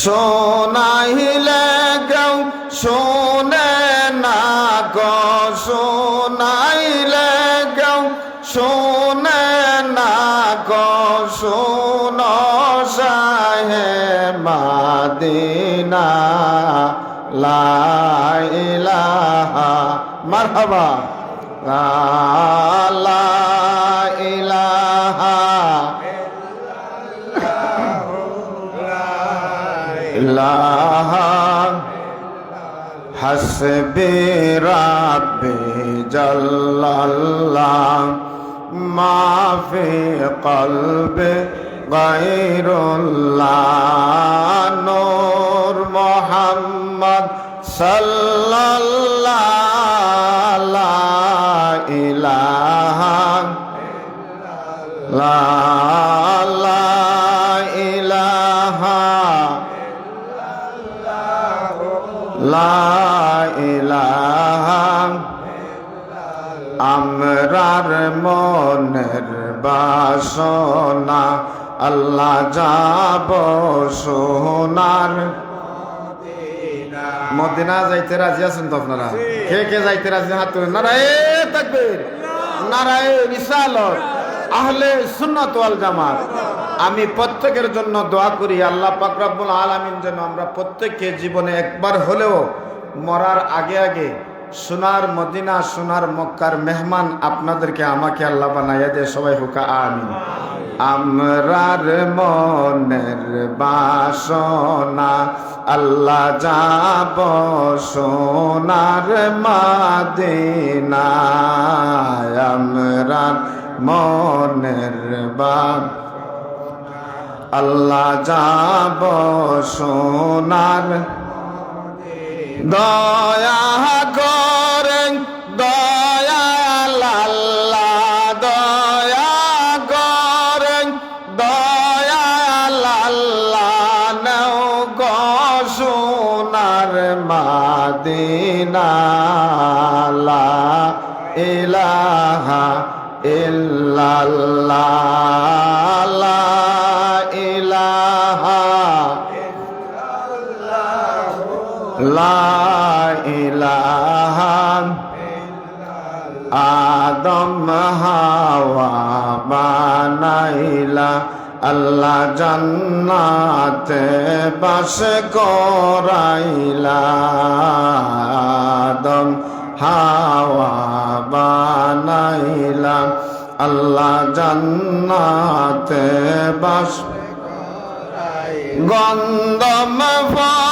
শোনাইলে কেউ শোনে না গো, শোনাইলে কেউ শোনে না গো, শোন সাহে মাদিনা, লা মারহাবা, লা ইলাহা। ইলাহা হাসবি রাব্বি জাল্লাল্লাহ মা ফি কলবি গায়রুল্লাহ নূর মুহাম্মদ সাল্লাল্লাহ ইলাহা লা বাসনা আল্লাহ যাব সোনার। মদিনা যাইতে রাজি আছেন তো আপনারা? কে কে যাইতে রাজি? হাত তুলেন। নারায় তাকবীর। নারায় রিসালত। আহলে সুন্নাত ওয়াল জামাত। আমি প্রত্যেকের জন্য দোয়া করি আল্লাহ পাক রব্বুল আলামিন যেন আমরা প্রত্যেককে জীবনে একবার হলেও মরার আগে আগে সোনার মদিনা, সোনার মক্কার মেহমান আপনাদেরকে আমাকে আল্লাহ বানাইয়া দিয়ে। সবাই হুকা, আমিন। আমরার মনের বাসনা, আল্লাহ যাব সোনার মাদিনা আমরার মনের বা আল্লাহ যাব সোনার দয়া করেন দয়া লাল্লাহ দয়া করেন দয়া লাল্লাহ নৌ গোনার মাদিনা ইলাহা ইল্লাল্লাহ। আদম হাওয়া বানাইলা, আল্লাহ জান্নাতে বাস করাইলা। আদম হাওয়া বানাইলা, আল্লাহ জান্নাতে বাস গন্ধম ফলম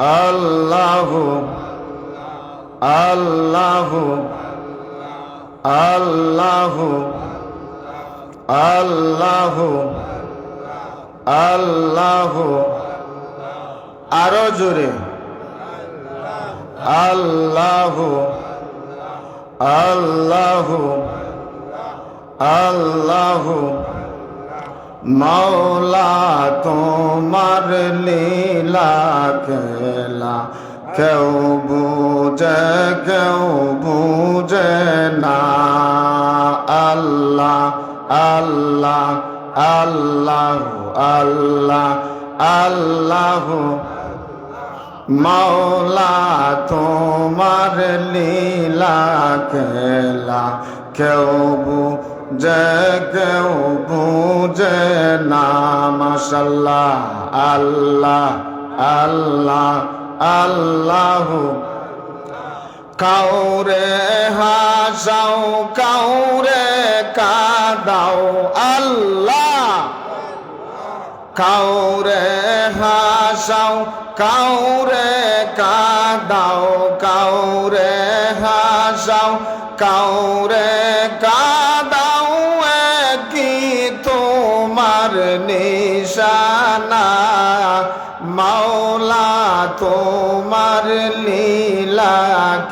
আল্লাহ আল্লাহ আল্লাহ আল্লাহ আল্লাহ। আরও জোরে। আল্লাহ আল্লাহ আল্লাহ। মৌলা তোমার লীলা খেলা কেউ বুঝে কেউ বুঝে না আল্লাহ আল্লাহ আল্লাহ আল্লাহ আল্লাহ মৌলা তোমার লীলা খেলা কেউ বুঝে জেগে বুঝে না আল্লাহ আল্লাহ আল্লাহ। কাউরে হাসাও, কাউরে কাদাও, আল্লাহ। কাউরে হাসাও, কাউরে কাদাও, কাউরে হাসাও, কাউরে তোমার লীলা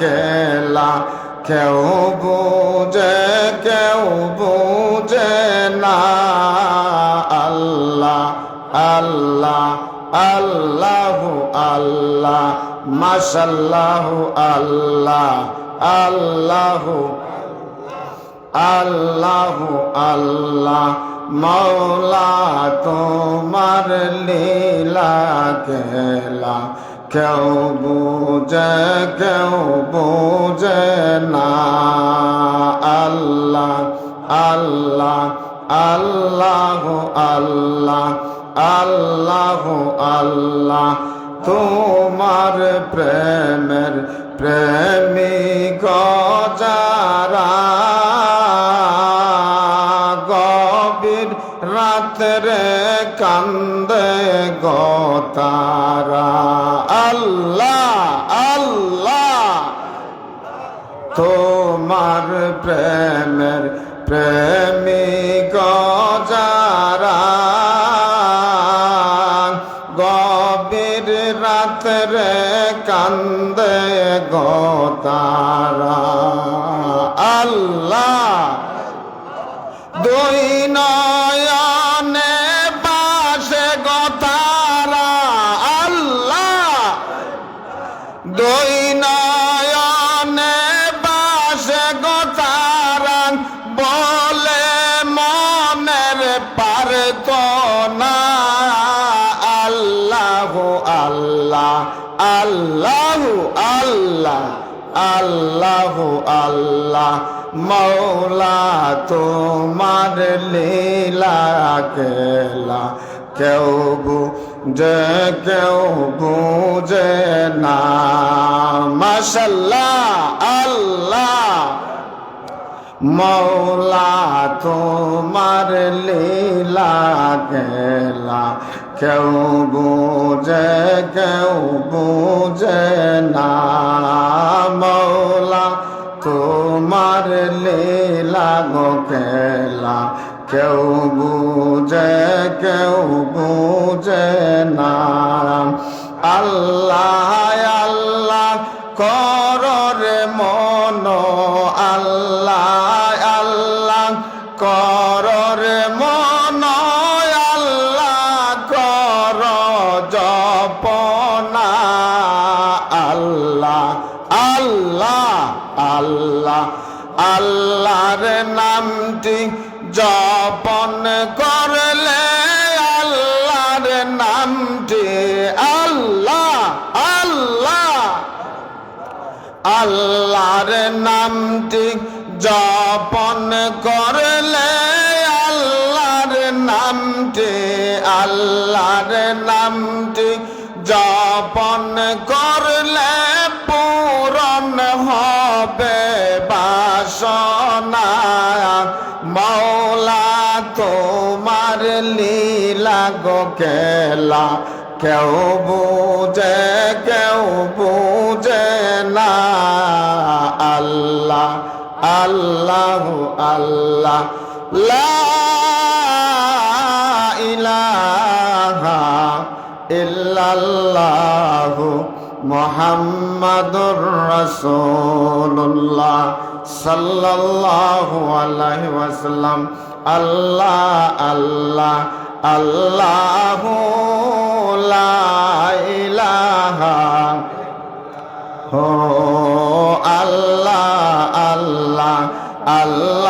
কেলা কেউ বুঝে কেউ বুঝে না। আল্লাহ আল্লাহ আল্লাহ আল্লাহ, মাশাল্লাহ আল্লাহ আল্লাহ আল্লাহ আল্লাহ মৌলা তোমার লীলা কেলা কেউ বুঝে কেউ বুঝে না। আল্লাহ আল্লাহ আল্লাহ আল্লাহ আল্লাহ আল্লাহ। তোমার প্রেমের প্রেমিক যারা গভীর রাত্রে কান্দে গতারা। আল্লাহ আল্লাহ তোমার প্রেমের প্রেমিক যারা গভীর রাত্রে কান্দে গতারা। আল্লাহ আল্লাহ আল্লাহ আল্লাহ, মৌলা তোমার লীলা কেলা কেউ বুঝে কেউ বুঝে না। মাশাল্লাহ, আল্লাহ, মৌলা তোমার লীলা গেলা। কেউ বুঝে কেউ বুঝে না, মৌলা, তোমার লীলা গো কেলা কেউ বুঝে কেউ বুঝে না। আল্লাহ আল্লাহ, করর মন, আল্লাহ আল্লাহ, করর মন। আল্লাহর নামটি জপন করলে আল্লাহর নামটি আল্লাহ আল্লাহ। আল্লাহর নামটি জপন করলে আল্লাহর নামটি আল্লাহর নামটি জপন করলে গো কেলা, কেউ বুঝে কেউ বুঝে না। আল্লাহ আল্লাহ আল্লাহ, লা ইলাহা মুহাম্মাদুর রাসূলুল্লাহ সাল্লাল্লাহু আলাইহি ওয়াসাল্লাম। আল্লাহ আল্লাহ আল্লাহু ও আল্লাহ আল্লাহ আল্লাহ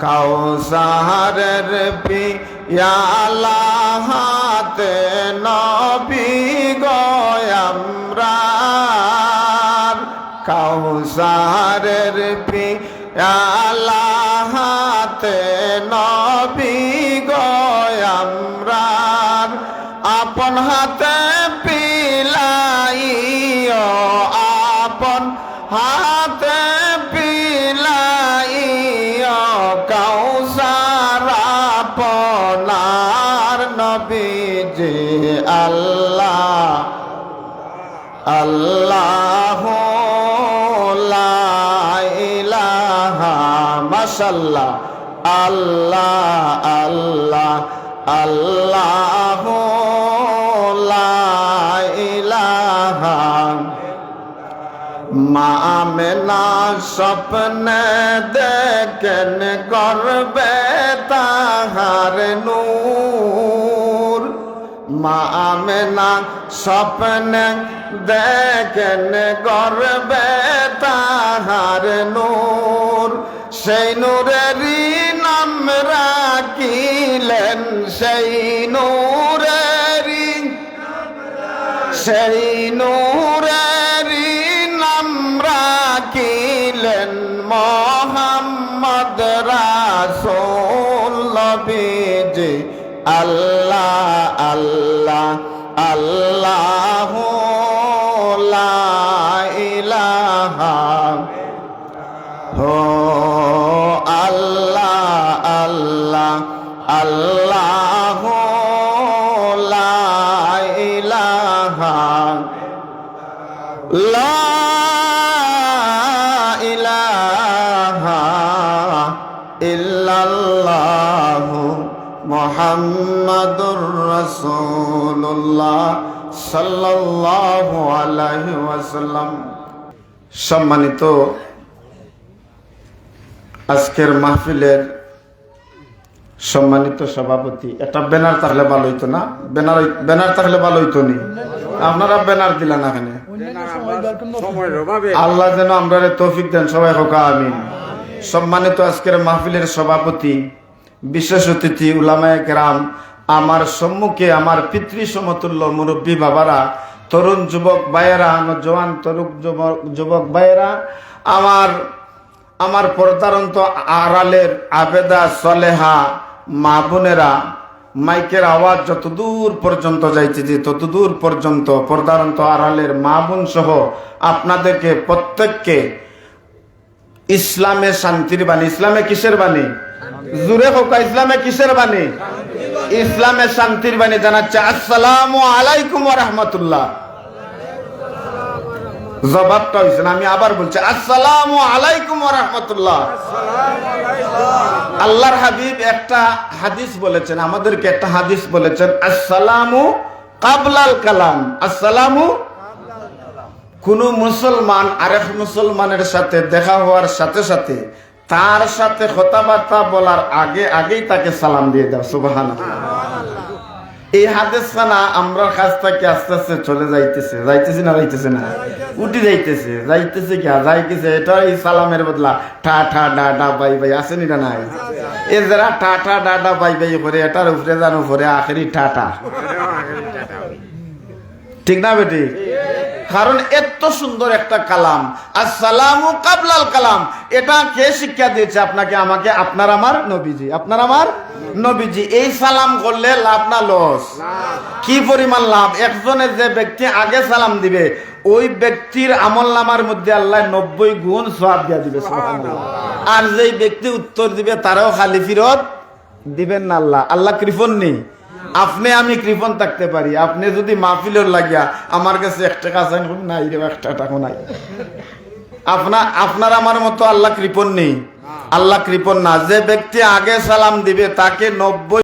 কাউসারের পিয়ালা হাতে নবী গয়ামরার কাউসারের পিয়ালা হাতে নবী গয়ামরার আপন হাতে পিলাইও আপন হাতে পিলাইও কাউসার আপনার নবীজি আল্লাহ আল্লাহ মাশাল্লাহ আল্লাহ আল্লাহ আল্লাহ মামেনা স্বপ্নে দেখেন করবে তাহার নূর। মামেনা স্বপ্নে দেখেন করবে তাহার নূর। সেই নূরেরই নাম রাখিলেন, সেই নূরেরই। সেই নূরেরই নাম রাখিলেন মোহাম্মদ রাসূল নবীজি আল্লাহ আল্লাহ আল্লাহ আল্লাহ লা ইলাহা লা ইলাহা ইল্লাল্লাহ মুহাম্মাদুর রাসূলুল্লাহ সাল্লাল্লাহু আলাইহি ওয়াসাল্লাম। সম্মানিত আজকের মাহফিলের সম্মানিত সভাপতি, একটা ব্যানার থাকলে ভালো হইতো না? ব্যানার ব্যানার থাকলে ভালো হইতো নি? আপনারা ব্যানার দিলেন এখানে আল্লাহ যেন আমরা তৌফিক দেন, সবাই হোক, আমিন। সম্মানিত আজকের মাহফিলের সভাপতি, বিশেষ অতিথি, উলামায়ে কেরাম, আমার সম্মুখে আমার পিতৃ সমতুল্য মুরব্বী বাবারা, তরুণ যুবক ভাইয়েরা জওয়ান তরুণ যুবক যুবক ভাইয়েরা, আমার আমার পরতারন্ত আড়ালের আবেদা সলেহা মা বোনেরা মাইকের আওয়াজ যত দূর পর্যন্ত যাইতেছে তত দূর পর্যন্ত পর্দারন্ত আড়ালের মা বোন সহ আপনাদেরকে প্রত্যেককে ইসলামে শান্তির বাণী। ইসলামে কিসের বাণী? জুড়ে হোক ইসলামে কিসের বাণী? ইসলামে শান্তির বাণী জানাচ্ছে আসসালামু আলাইকুম রাহমাতুল্লাহ। জবাবটা হয়েছে আমি আবার বলছি আসসালামু আলাইকুম রাহমাতুল্লাহ। আল্লাহর হাবিব একটা হাদিস বলেছেন, আমাদেরকে একটা হাদিস বলেছেন, আসসালামু কাবলাল কালাম। আসসালামু কোন মুসলমান আরেক মুসলমানের সাথে দেখা হওয়ার সাথে সাথে তার সাথে কথাবার্তা বলার আগে আগেই তাকে সালাম দিয়ে দাও সুবাহান এই হাতের সানা আমরা কাছ থেকে আস্তে আস্তে চলে যাইতেছে। যাইতেছে না যাইতেছে না? উঠে যাইতেছে। যাইতেছে কি যাইতেছে এটা এই সালামের বদলা। ঠা ঠা, ডা ডা, বাই বাই আসেনি না নাই? এ যারা ঠা ঠা, ডা ডা, বাই বাই করে, এটার উপরে যান উপরে আখেরি ঠা ঠা। ঠিক না বেটি? কারণ এত সুন্দর একটা কালাম। আসসালামু কাবলাল কালাম। এটা কে শিক্ষা দিয়েছে আপনাকে? আমাকে আপনার আমার নবীজি। আপনার আমার নবীজি। এই সালাম করলে লাভ না লস? কি পরিমাণ লাভ? একজনের যে ব্যক্তি আগে সালাম দিবে, ওই ব্যক্তির আমল নামার মধ্যে আল্লাহ নব্বই গুণ সব দিয়া দিবে আর যেই ব্যক্তি উত্তর দিবে, তারাও খালি ফিরত দিবেন না আল্লাহ। আল্লাহ কৃপন নেই। আপনি, আমি কৃপন থাকতে পারি। আপনি যদি মাহফিলের লাগিয়া আমার কাছে এক টাকা আছেন নাই রে একটা টাকা নাই। আপনার আপনার আমার মতো আল্লাহ কৃপন নেই। আল্লাহ কৃপন না। যে ব্যক্তি আগে সালাম দিবে, তাকে নব্বই